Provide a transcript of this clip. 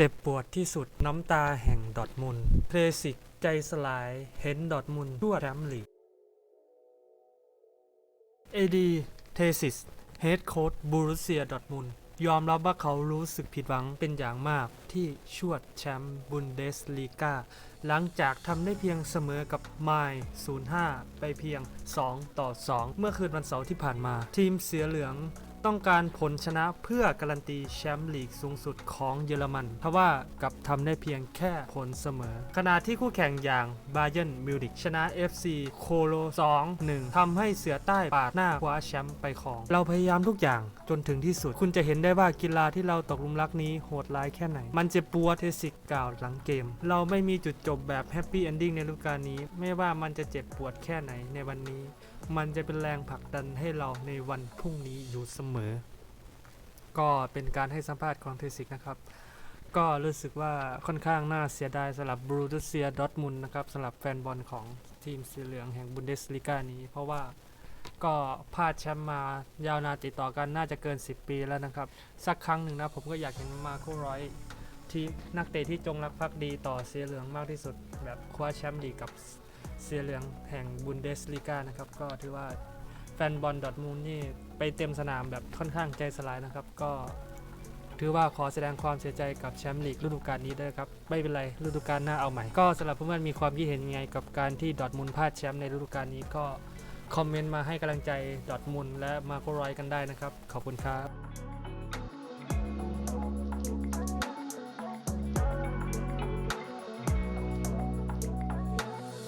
เจ็บปวดที่สุดน้ำตาแห่งดอทมุนเพลสิกใจสลายเห็นดอทมุนทั่วแชมป์ลีกเอดีเทซิสเฮดโค้ชบูรุเซียดอทมุนยอมรับว่าเขารู้สึกผิดหวังเป็นอย่างมากที่ชวดแชมป์บุนเดสลีกาหลังจากทำได้เพียงเสมอกับไมล์05 ไปเพียง 2 ต่อ 2 เมื่อคืนวันเสาร์ที่ผ่านมา ทีมเสือเหลือง ต้องการผลชนะเพื่อการันตีแชมป์ลีกสูงสุดของเยอรมันทว่ากับทำได้เพียงแค่ผลเสมอ ขณะที่คู่แข่งอย่างบาเยนมิวนิกชนะ FC โคโล 2-1ทำให้เสือใต้ปาดหน้าคว้าแชมป์ไปของ เราพยายามทุกอย่างจนถึงที่สุด คุณจะเห็นได้ว่ากีฬาที่เราตกลุมรักนี้โหดร้ายแค่ไหน มันเจะปวดเทสิกกล่าวหลังเกม เราไม่มีจุดจบแบบแฮปปี้เอนดิ้งในฤดูกาลนี้ ไม่ว่ามันจะเจ็บปวดแค่ไหนในวันนี้ มันจะเป็นแรงผลักดันให้เราในวันพรุ่งนี้อยู่เสมอก็เป็นการให้สัมภาษณ์ของเทสิกนะครับ ก็รู้สึกว่าค่อนข้างน่าเสียดายสำหรับบรูดุเซียดอทมุนนะครับสำหรับแฟนบอลของทีมสีเหลืองแห่งบุนเดสลีกานี้ เพราะว่าก็พลาดแชมป์มายาวนานติดต่อกันน่าจะเกิน 10 ปีแล้วนะครับ สักครั้งหนึ่งนะผมก็อยากเห็นมาโครอยที่นักเตะที่จงรักภักดีต่อเสียเหลืองมากที่สุด แบบคว้าแชมป์ลีกกับเสียเหลืองแห่งบุนเดสลีกานะครับ ก็ถือว่า แฟนบอลดอทมูลนี่ไปเต็มสนามแบบค่อนข้างใจสลายนะครับ ก็ถือว่าขอแสดงความเสียใจกับแชมป์ลีกฤดูกาลนี้ด้วยครับ ไม่เป็นไรฤดูกาลหน้าเอาใหม่ ก็สำหรับเพื่อนๆมีความคิดเห็นยังไงกับการที่ดอทมูนพลาดแชมป์ในฤดูกาลนี้ก็คอมเมนต์มาให้กำลังใจดอทมูนและมาโกรอยกันได้นะครับ ขอบคุณครับ